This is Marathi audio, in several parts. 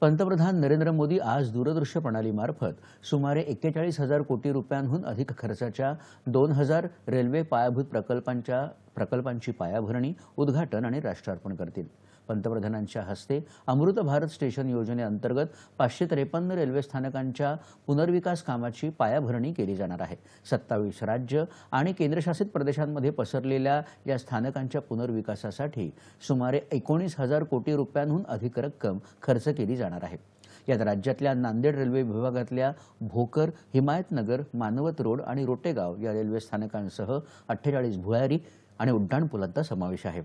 पंतप्रधान नरेंद्र मोदी आज दूरदृश्य प्रणालीमार्फत सुमारे एक्केचाळीस हजार कोटी रुपयांहून अधिक खर्चाच्या दोन हजार रेल्वे पायाभूत प्रकल्पांच्या प्रकल्पांची पायाभरणी उद्घाटन आणि राष्ट्रार्पण करतील. पंतप्रधानांच्या हस्ते अमृत भारत स्टेशन योजनेअंतर्गत पाचशे त्रेपन्न रेल्वे स्थानकांच्या पुनर्विकास कामाची पायाभरणी केली जाणार आहे. सत्तावीस राज्य आणि केंद्रशासित प्रदेशांमध्ये पसरलेल्या या स्थानकांच्या पुनर्विकासासाठी सुमारे एकोणीस हजार कोटी रुपयांहून अधिक रक्कम खर्च केली जाणार आहे. यात राज्यातल्या नांदेड रेल्वे विभागातल्या भोकर हिमायतनगर मानवत रोड आणि रोटेगाव या रेल्वे स्थानकांसह अठ्ठेचाळीस भुयारी आणि उड्डाणपुलांचा समावेश आहे.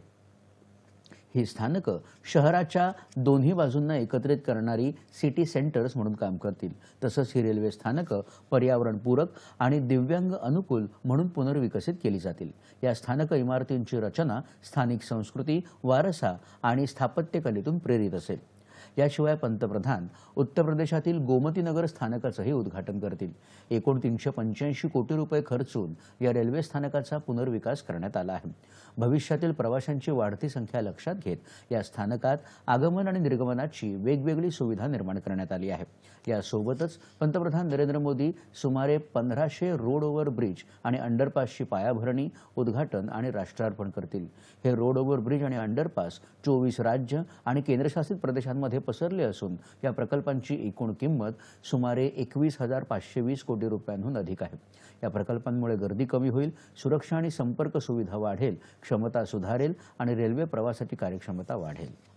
ही स्थानकं शहराच्या दोन्ही बाजूंना एकत्रित करणारी सिटी सेंटर्स म्हणून काम करतील. तसंच ही रेल्वे स्थानकं पर्यावरणपूरक आणि दिव्यांग अनुकूल म्हणून पुनर्विकसित केली जातील. या स्थानक इमारतींची रचना स्थानिक संस्कृती वारसा आणि स्थापत्यकलेतून प्रेरित असेल. याशिवाय पंतप्रधान उत्तर प्रदेशातील गोमतीनगर स्थानकाचंही उद्घाटन करतील. एकूण तीनशे पंच्याऐंशी कोटी रुपये खर्चून या रेल्वे स्थानकाचा पुनर्विकास करण्यात आला आहे. भविष्यातील प्रवाशांची वाढती संख्या लक्षात घेत या स्थानकात आगमन आणि निर्गमनाची वेगवेगळी सुविधा निर्माण करण्यात आली आहे. यासोबतच पंतप्रधान नरेंद्र मोदी सुमारे पंधराशे रोड ओव्हर ब्रिज आणि अंडरपासची पायाभरणी उद्घाटन आणि राष्ट्रार्पण करतील. हे रोड ओव्हर ब्रिज आणि अंडरपास चोवीस राज्य आणि केंद्रशासित प्रदेशांमध्ये पसरले असून या प्रकल्पांची एकूण किंमत सुमारे एकवीस हजार पाचशे वीस कोटी रुपयांहून अधिक आहे. या प्रकल्पांमुळे गर्दी कमी होईल सुरक्षा आणि संपर्क सुविधा वाढेल क्षमता सुधारेल आणि रेल्वे प्रवासाची कार्यक्षमता वाढेल.